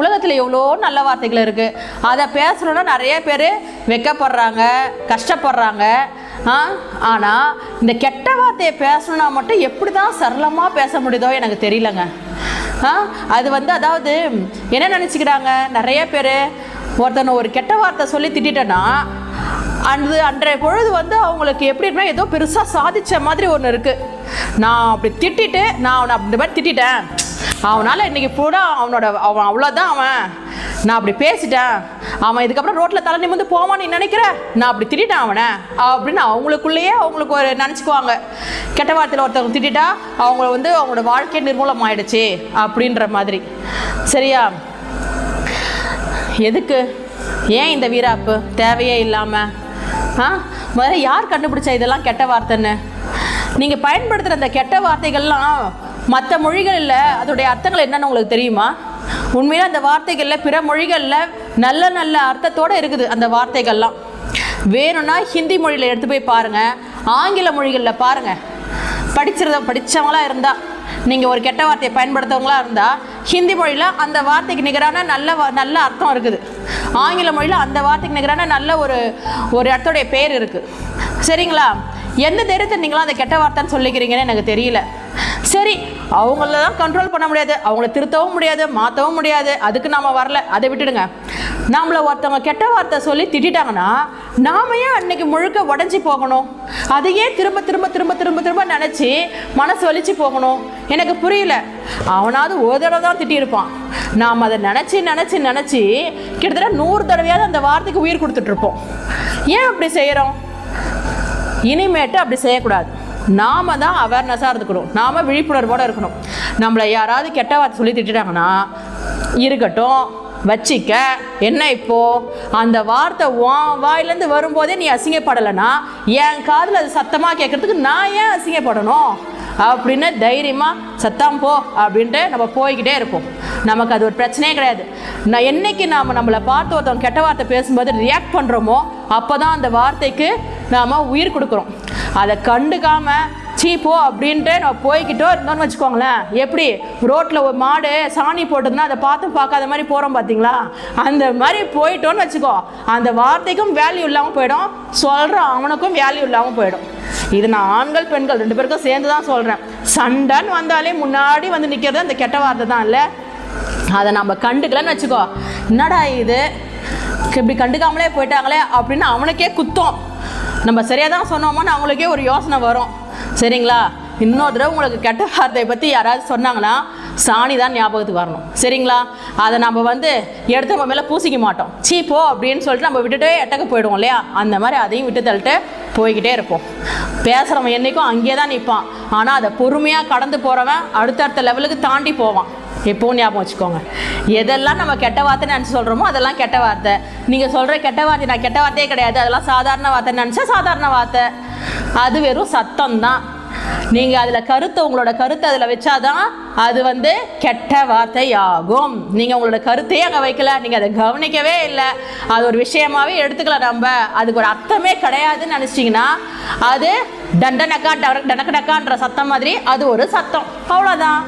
உலகத்தில் எவ்வளோ நல்ல வார்த்தைகள் இருக்குது அதை பேசணுன்னா நிறைய பேர் வெக்கப்படுறாங்க கஷ்டப்படுறாங்க. ஆ ஆனால் இந்த கெட்ட வார்த்தையை பேசணுன்னா மட்டும் எப்படி தான் சரளமாக பேச முடியுதோ எனக்கு தெரியலங்க. ஆ அது வந்து அதாவது என்ன நினச்சிக்கிறாங்க? நிறைய பேர் ஒருத்தனை ஒரு கெட்ட வார்த்தை சொல்லி திட்டிட்டேன்னா அந்த அன்றைய பொழுது வந்து அவங்களுக்கு எப்படின்னா ஏதோ பெருசாக சாதித்த மாதிரி ஒன்று இருக்குது நான் அப்படி திட்டிட்டு நான் அவனை அப்படி மாதிரி திட்டிட்டேன். அவனால் இன்னைக்கு பூரா அவனோட அவன் அவ்வளோதான் அவன். நான் அப்படி பேசிட்டேன். அவன் இதுக்கப்புறம் ரோட்டில் தலை நிமிந்து போவான்னு நினைக்கிற? நான் அப்படி திட்டேன் அவனை. அப்படின்னு அவங்களுக்குள்ளேயே அவங்களுக்கு ஒரு நினச்சிக்குவாங்க. கெட்ட வார்த்தையில் ஒருத்தவங்க திட்டா அவங்க வந்து அவங்களோட வாழ்க்கை நிர்மூலம் ஆயிடுச்சு அப்படின்ற மாதிரி. சரியா? எதுக்கு? ஏன் இந்த வீராப்பு? தேவையே இல்லாமல் ஆ? முதல்ல யார் கண்டுபிடிச்சா இதெல்லாம் கெட்ட வார்த்தைன்னு? நீங்கள் பயன்படுத்துகிற அந்த கெட்ட வார்த்தைகள்லாம் மற்ற மொழிகளில் அதோடைய அர்த்தங்கள் என்னென்னு உங்களுக்கு தெரியுமா? உண்மையில அந்த வார்த்தைகளில் பிற மொழிகளில் நல்ல நல்ல அர்த்தத்தோடு இருக்குது அந்த வார்த்தைகள்லாம். வேணும்னா ஹிந்தி மொழியில் எடுத்து போய் பாருங்கள் ஆங்கில மொழிகளில் பாருங்கள் படிச்சிருந்த படித்தவங்களா இருந்தால் நீங்கள் ஒரு கெட்ட வார்த்தையை பயன்படுத்தவங்களாக இருந்தால் ஹிந்தி மொழியில் அந்த வார்த்தைக்கு நிகரான நல்ல நல்ல அர்த்தம் இருக்குது. ஆங்கில மொழியில் அந்த வார்த்தைக்கு நிகரான நல்ல ஒரு ஒரு இடத்துடைய பேர் இருக்குது சரிங்களா? எந்த தைரியத்தை நீங்களும் அந்த கெட்ட வார்த்தைன்னு சொல்லிக்கிறீங்கன்னு எனக்கு தெரியல. சரி அவங்கள தான் கண்ட்ரோல் பண்ண முடியாது. அவங்கள திருத்தவும் முடியாது மாற்றவும் முடியாது. அதுக்கு நாம் வரல. அதை விட்டுடுங்க. நம்மளை ஒருத்தவங்க கெட்ட வார்த்தை சொல்லி திட்டிட்டாங்கன்னா நாம ஏன் அன்னைக்கு முழுக்க உடஞ்சி போகணும்? அதையே திரும்ப திரும்ப திரும்ப திரும்ப திரும்ப நினச்சி மனசு வலிச்சு போகணும். எனக்கு புரியல. அவனாவது ஒரு தடவை தான் திட்டியிருப்பான். நாம் அதை நினச்சி நினச்சி நினச்சி கிட்டத்தட்ட நூறு தடவையாவது அந்த வார்த்தைக்கு உயிர் கொடுத்துட்ருப்போம் ஏன் அப்படி செய்கிறோம் இனிமேட்டு அப்படி செய்யக்கூடாது. நாம தான் அவேர்னஸாக இருந்துக்கணும். நாம விழிப்புணர்வோடு இருக்கணும். நம்மளை யாராவது கெட்ட வார்த்தை சொல்லி திட்டாங்கன்னா இருக்கட்டும் வச்சிக்க. என்ன இப்போ? அந்த வார்த்தை உன் வாயிலேருந்து வரும்போதே நீ அசிங்கப்படலைன்னா என் காதில் அது சத்தமாக கேட்கறதுக்கு நான் ஏன் அசிங்கப்படணும்? அப்படின்னு தைரியமாக சத்தம் போ அப்படின்ட்டு நம்ம போய்கிட்டே இருப்போம். நமக்கு அது ஒரு பிரச்சனையே கிடையாது. நான் என்னைக்கு நாம் நம்மளை பார்த்து ஒருத்தவங்க கெட்ட வார்த்தை பேசும்போது ரியாக்ட் பண்ணுறோமோ அப்போ தான் அந்த வார்த்தைக்கு நாம் உயிர் கொடுக்குறோம். அதை கண்டுக்காம சீ போ அப்படின்ட்டு நான் போய்கிட்டோ இருந்தோம்னு வச்சுக்கோங்களேன். எப்படி? ரோட்டில் ஒரு மாடு சாணி போட்டதுன்னா அதை பார்த்து பார்க்காத மாதிரி போகிறோம் பார்த்தீங்களா? அந்த மாதிரி போயிட்டோன்னு வச்சுக்கோ. அந்த வார்த்தைக்கும் வேல்யூ இல்லாமல் போயிடும். சொல்கிற அவனுக்கும் வேல்யூ இல்லாமல் போயிடும். இது நான் ஆண்கள் பெண்கள் ரெண்டு பேருக்கும் சேர்ந்து தான் சொல்கிறேன் சண்டைன்னு வந்தாலே முன்னாடி வந்து நிற்கிறது அந்த கெட்ட வார்த்தை தான் இல்லை? அதை நம்ம கண்டுக்கலன்னு வச்சுக்கோ. என்னடா இது? இப்படி கண்டுக்காமலே போயிட்டாங்களே அப்படின்னு அவனுக்கே குத்தம். நம்ம சரியாக தான் சொன்னோமான்னு அவங்களுக்கே ஒரு யோசனை வரும். சரிங்களா? இன்னொரு தடவை உங்களுக்கு கெட்ட வார்த்தையை பற்றி யாராவது சொன்னாங்கன்னா சாணி தான் ஞாபகத்துக்கு வரணும். சரிங்களா? அதை நம்ம வந்து எடுத்து நம்ம மேலே பூசிக்க மாட்டோம். சீ போ அப்படின்னு சொல்லிட்டு நம்ம விட்டுட்டே எட்டக்க போயிடுவோம் இல்லையா? அந்த மாதிரி அதையும் விட்டு தள்ளிட்டு போய்கிட்டே இருப்போம். பேசுகிறவன் என்றைக்கும் அங்கேயே தான் நிற்பான். ஆனால் அதை பொறுமையாக கடந்து போகிறவன் அடுத்தடுத்த லெவலுக்கு தாண்டி போவான். எப்பவும் ஞாபகம் வச்சுக்கோங்க. எதெல்லாம் நம்ம கெட்ட வார்த்தை நினச்சி சொல்கிறோமோ அதெல்லாம் கெட்ட வார்த்தை. நீங்கள் சொல்கிற கெட்ட வார்த்தை நான் கெட்ட வார்த்தையே கிடையாது. அதெல்லாம் சாதாரண வார்த்தை. நினச்சா சாதாரண வார்த்தை. அது வெறும் சத்தம் தான் நீங்கள் அதில் கருத்தை உங்களோட கருத்தை அதில் வச்சாதான் அது வந்து கெட்ட வார்த்தை ஆகும் நீங்கள் உங்களோட கருத்தையே அங்கே வைக்கல. நீங்கள் அதை கவனிக்கவே இல்லை. அது ஒரு விஷயமாவே எடுத்துக்கல நம்ம. அதுக்கு ஒரு அர்த்தமே கிடையாதுன்னு நினச்சிட்டிங்கன்னா அது டண்டனக்கா டனக்கு டக்கான்ற சத்தம் மாதிரி அது ஒரு சத்தம். அவ்வளோதான்